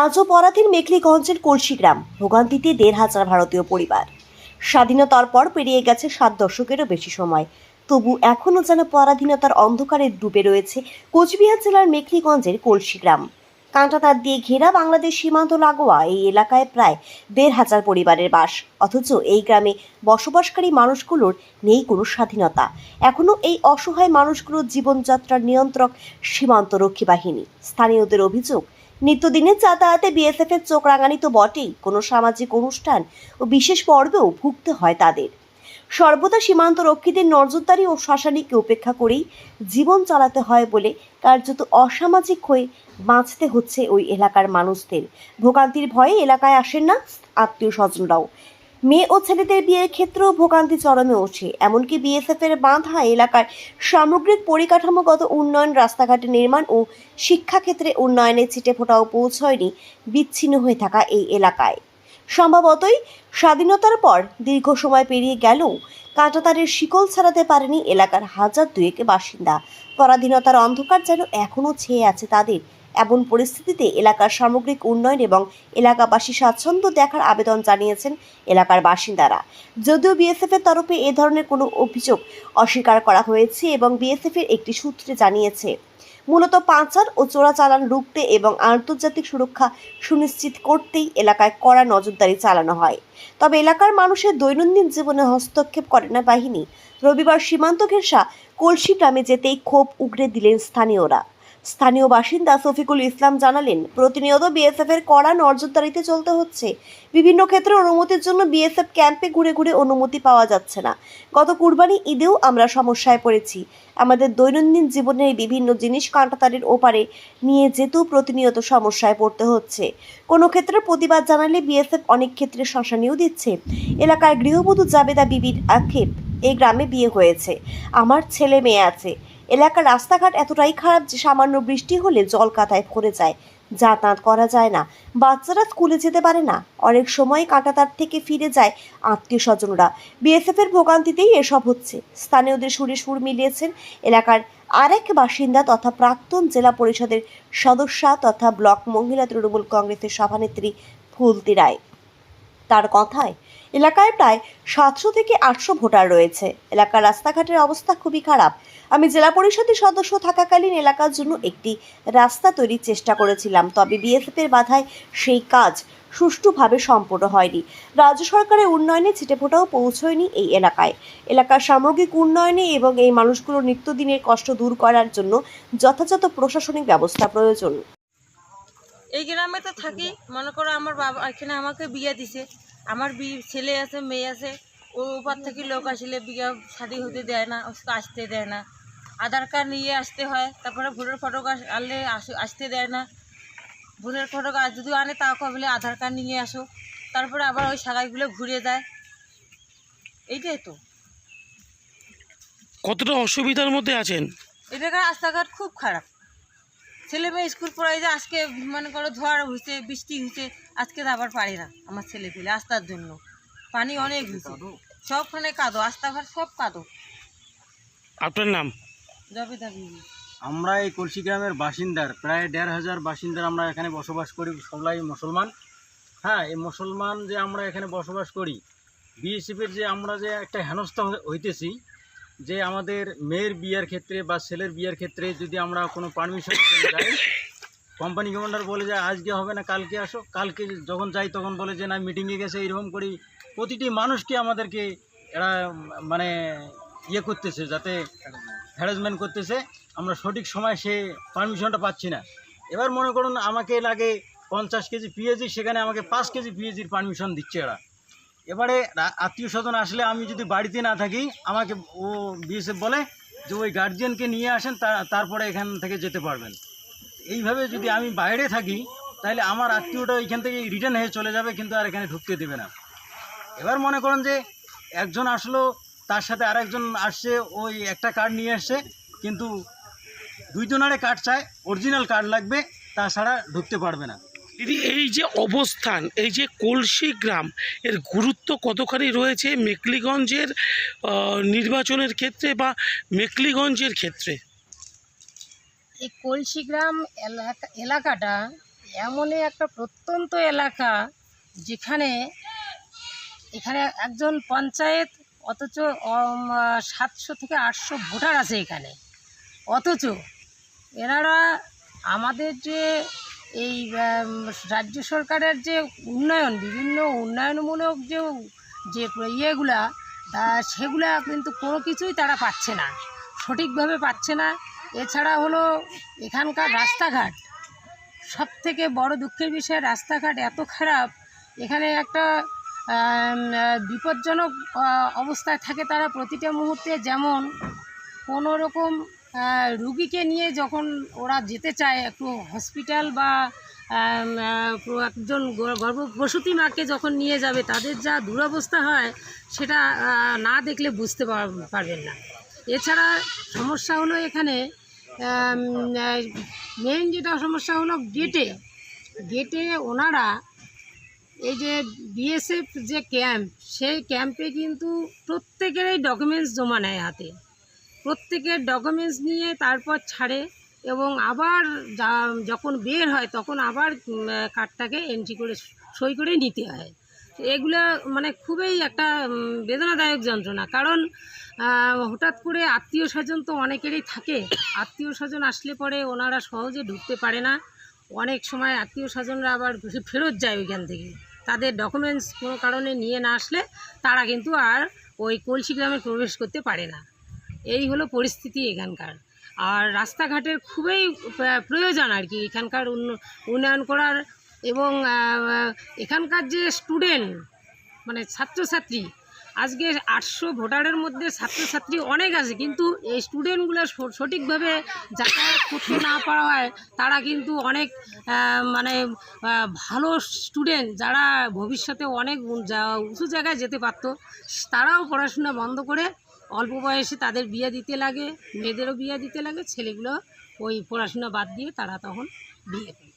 আজও পরাধীন মেখলিগঞ্জের কলসি গ্রাম, ভোগান্তিতে দেড় হাজার ভারতীয় পরিবার। স্বাধীনতার পর পেরিয়ে গেছে সাত দশকেরও বেশি সময়। তবু এখনও যেন পরাধীনতার অন্ধকারে ডুবে রয়েছে কোচবিহার জেলার মেখলিগঞ্জের কলসি গ্রাম। কাঁটাতার দিয়ে ঘেরা বাংলাদেশ সীমান্ত লাগোয়া এই এলাকায় প্রায় দেড় হাজার পরিবারের বাস। অথচ এই গ্রামে বসবাসকারী মানুষগুলোর নেই কোনো স্বাধীনতা। এখনও এই অসহায় মানুষগুলোর জীবনযাত্রার নিয়ন্ত্রক সীমান্তরক্ষী বাহিনী। স্থানীয়দের অভিযোগ নিত্যদিনের যাতায়াতে বিএসএফ এর চোখ রাঙানি তো বটেই। কোনো সামাজিক অনুষ্ঠান ও বিশেষ পর্বেও ভুগতে হয় তাদের। সর্বদা সীমান্ত রক্ষীদের নজরদারি ও শাসানিকে উপেক্ষা করেই জীবন চালাতে হয় বলে কার্যত অসামাজিক হয়ে বাঁচতে হচ্ছে ওই এলাকার মানুষদের। ভোগান্তির ভয়ে এলাকায় আসেন না আত্মীয় স্বজনরাও। মেয়ে ও ছেলেদের বিয়ের ক্ষেত্রেও ভোগান্তি চরমে ওঠে এমনকি বিএসএফ এর বাঁধা এলাকার সামগ্রিক পরিকাঠামোগত উন্নয়ন, রাস্তাঘাট নির্মাণ ও শিক্ষাক্ষেত্রে উন্নয়নের ছিটে ফোটাও পৌঁছয়নি বিচ্ছিন্ন হয়ে থাকা এই এলাকায়। সম্ভবতই স্বাধীনতার পর দীর্ঘ সময় পেরিয়ে গেলেও কাঁটাতারের শিকল ছাড়াতে পারেনি এলাকার হাজার দুয়েক বাসিন্দা। পরাধীনতার অন্ধকার যেন এখনও ছেয়ে আছে তাদের এমন পরিস্থিতিতে এলাকার সামগ্রিক উন্নয়ন এবং এলাকাবাসী স্বাচ্ছন্দ্য দেখার আবেদন জানিয়েছেন এলাকার বাসিন্দারা। যদিও বিএসএফ এর তরফে এ ধরনের কোনো অভিযোগ অস্বীকার করা হয়েছে এবং বিএসএফ এর একটি সূত্রে জানিয়েছে, মূলত পাচার ও চোরাচালান রুখতে এবং আন্তর্জাতিক সুরক্ষা সুনিশ্চিত করতেই এলাকায় কড়া নজরদারি চালানো হয়। তবে এলাকার মানুষের দৈনন্দিন জীবনে হস্তক্ষেপ করে না বাহিনী। রবিবার সীমান্ত ঘেঁষা কলসি গ্রামে যেতেই ক্ষোভ উগরে দিলেন স্থানীয়রা। স্থানীয় বাসিন্দা শফিকুল ইসলাম জানালেন, প্রতিনিয়ত বিএসএফ এর কড়া নজরদারিতে চলতে হচ্ছে। বিভিন্ন ক্ষেত্রে অনুমতির জন্য বিএসএফ ক্যাম্পে ঘুরে ঘুরে অনুমতি পাওয়া যাচ্ছে না। গত কুরবানি ঈদেও আমরা সমস্যায় পড়েছি। আমাদের দৈনন্দিন জীবনের বিভিন্ন জিনিস কাঁটাতারের ওপারে নিয়ে যেতেও প্রতিনিয়ত সমস্যায় পড়তে হচ্ছে। কোনো ক্ষেত্রে প্রতিবাদ জানালে বিএসএফ অনেক ক্ষেত্রে শাসানিও দিচ্ছে। এলাকার গৃহবধূ জাবেদা বিবির আক্ষেপ এই গ্রামে বিয়ে হয়েছে। আমার ছেলে মেয়ে আছে। এলাকার রাস্তাঘাট এতটাই খারাপ যে সামান্য বৃষ্টি হলে জল কাতায় ভরে যায়। যাতায়াত করা যায় না। বাচ্চারা স্কুলে যেতে পারে না। অনেক সময় কাঁটাতার থেকে ফিরে যায় আত্মীয় স্বজনরা বিএসএফ এর ভোগান্তিতেই এসব হচ্ছে। স্থানীয়দের সুরে সুর মিলিয়েছেন এলাকার আরেক বাসিন্দা তথা প্রাক্তন জেলা পরিষদের সদস্যা তথা ব্লক মহিলা তৃণমূল কংগ্রেসের সভানেত্রী ফুলতি রায়। তার কথায়। এলাকায় প্রায় সাতশো থেকে আটশো ভোটার রয়েছে। এলাকার রাস্তাঘাটের অবস্থা খুবই খারাপ। আমি জেলা পরিষদের সদস্য থাকাকালীন এলাকার জন্য একটি রাস্তা তৈরির চেষ্টা করেছিলাম, তবে বিএসএফ এর বাধায় সেই কাজ সুষ্ঠুভাবে সম্পূর্ণ হয়নি। রাজ্য সরকারের উন্নয়নে ছিটেফোঁটাও পৌঁছয়নি এই এলাকায়। এলাকার সামগ্রিক উন্নয়নে এবং এই মানুষগুলোর নিত্যদিনের কষ্ট দূর করার জন্য যথাযথ প্রশাসনিক ব্যবস্থা প্রয়োজন। এই গ্রামে তো থাকি। মনে করো আমার বাবা এখানে আমাকে বিয়ে দিছে। আমার বিয়ে ছেলে আছে মেয়ে আছে। ও ওপার থেকে লোক আসলে বিয়ে শাদি হতে দেয় না ওকে আসতে দেয় না। আধার কার্ড নিয়ে আসতে হয় তারপরে ভোটের ফটো আনলে আস- আসতে দেয় না। ভোটের ফটো যদি আনে তাও বলে আধার কার্ড নিয়ে আসো। তারপরে আবার ওই সাগাইগুলো ঘুরে যায়। এইটাই তো। কতটা অসুবিধার মধ্যে আছেন? এটাকার রাস্তাঘাট খুব খারাপ। ছেলে মেয়ে স্কুল পড়াই যে আজকে মনে করো ঝড় হয়েছে বৃষ্টি হয়েছে আজকে তো আবার পারি না আমার ছেলে পেলে আস্তার জন্য। পানি অনেক হয়েছে। সবখানে কাদো রাস্তাঘাট সব কাদো। আপনার নাম? আমরা এই কলসি গ্রামের বাসিন্দার প্রায় দেড় হাজার বাসিন্দার আমরা এখানে বসবাস করি সবাই মুসলমান। হ্যাঁ এই মুসলমান যে আমরা এখানে বসবাস করি বিএসএফের যে আমরা যে একটা হেনস্থা হইতেছি যে আমাদের মেয়ের বিয়ের ক্ষেত্রে বা ছেলের বিয়ের ক্ষেত্রে যদি আমরা কোনো পারমিশন যাই কোম্পানি কমান্ডার বলে যে আজকে হবে না, কালকে আসো, কালকে যখন যাই তখন বলে যে না মিটিংয়ে গেছে, এরকম করি। প্রতিটি মানুষকে আমাদেরকে এরা মানে ইয়ে করতেছে, যাতে হ্যারাসমেন্ট করতেছে। আমরা সঠিক সময় সে পারমিশনটা পাচ্ছি না। এবার মনে করুন, আমাকে লাগে পঞ্চাশ কেজি পিএজি সেখানে আমাকে পাঁচ কেজি পিএজির পারমিশন দিচ্ছে এরা। এবারে আত্মীয় স্বজন আসলে আমি যদি বাড়িতে না থাকি, আমাকে ও বিএসএফ বলে যে ওই গার্জিয়ানকে নিয়ে আসেন তারপরে এখান থেকে যেতে পারবেন। এইভাবে যদি আমি বাইরে থাকি, তাহলে আমার আত্মীয়টা এখান থেকে রিটার্ন হয়ে চলে যাবে, কিন্তু আর এখানে ঢুকতে দেবে না। এবার মনে করেন যে একজন আসলো, তার সাথে আরেকজন আসছে, ওই একটা কার্ড নিয়ে আসছে কিন্তু দুইজনারে কার্ড চায় অরিজিনাল কার্ড লাগবে, তাছাড়া ঢুকতে পারবে না। দিদি, এই যে অবস্থান, এই যে কলসি গ্রাম, এর গুরুত্ব কতখানি রয়েছে মেকলিগঞ্জের নির্বাচনের ক্ষেত্রে বা মেকলিগঞ্জের ক্ষেত্রে? এই কলসিগ্রাম এলাকা, এলাকাটা এমনই একটা প্রত্যন্ত এলাকা যেখানে এখানে একজন পঞ্চায়েত অথচ সাতশো থেকে আটশো ভোটার আছে এখানে। অথচ এনারা আমাদের যে এই রাজ্য সরকারের যে উন্নয়ন, বিভিন্ন উন্নয়নমূলক যে যে ইয়েগুলা, তা সেগুলা কিন্তু কোনো কিছুই তারা পাচ্ছে না, সঠিকভাবে পাচ্ছে না। এছাড়া হলো এখানকার রাস্তাঘাট সব থেকে বড় দুঃখের বিষয়, রাস্তাঘাট এত খারাপ, এখানে একটা বিপজ্জনক অবস্থায় থাকে তারা প্রতিটা মুহূর্তে। যেমন কোনো রকম রুগীকে নিয়ে যখন ওরা যেতে চায়, একটু হসপিটাল বা একজন গর্ভবসতী মাকে যখন নিয়ে যাবে, তাদের যা দুরবস্থা হয়, সেটা না দেখলে বুঝতে পার- পারবেন না। এছাড়া সমস্যা হলো এখানে মেইন যেটা সমস্যা হলো গেটে গেটে ওনারা এই যে বিএসএফ যে ক্যাম্প সেই ক্যাম্পে কিন্তু প্রত্যেকেরই ডকুমেন্টস জমা নেয় হাতে। প্রত্যেকের ডকুমেন্টস নিয়ে তারপর ছাড়ে এবং আবার যা- যখন বের হয় তখন আবার কার্ডটাকে এন্ট্রি করে সই করে নিতে হয়। এগুলো মানে খুবই একটা বেদনাদায়ক যন্ত্রণা। কারণ হঠাৎ করে আত্মীয় স্বজন তো অনেকেরই থাকে। আত্মীয় স্বজন আসলে পরে ওনারা সহজে ঢুকতে পারে না। অনেক সময় আত্মীয় স্বজনরা আবার ফেরত যায় ওইখান থেকে। তাদের ডকুমেন্টস কোনো কারণে নিয়ে না আসলে তারা কিন্তু আর ওই কলসি গ্রামে প্রবেশ করতে পারে না। এই হলো পরিস্থিতি এখানকার। আর রাস্তাঘাটের খুবই প্রয়োজন আর কি এখানকার উন্ন- উন্নয়ন করার এবং এখানকার যে স্টুডেন্ট মানে ছাত্রছাত্রী, আজকে আটশো ভোটারের মধ্যে ছাত্রছাত্রী অনেক আছে, কিন্তু এই স্টুডেন্টগুলো সঠিকভাবে যাতায়াত করতে না পারা হয় তারা কিন্তু অনেক মানে ভালো স্টুডেন্ট যারা ভবিষ্যতে অনেক উঁচু জায়গায় যেতে পারতো, তারাও পড়াশোনা বন্ধ করে অল্প বয়সে তাদের বিয়ে দিতে লাগে, মেয়েদেরও বিয়ে দিতে লাগে, ছেলেগুলো ওই পড়াশোনা বাদ দিয়ে তারা তখন বিয়ে করে।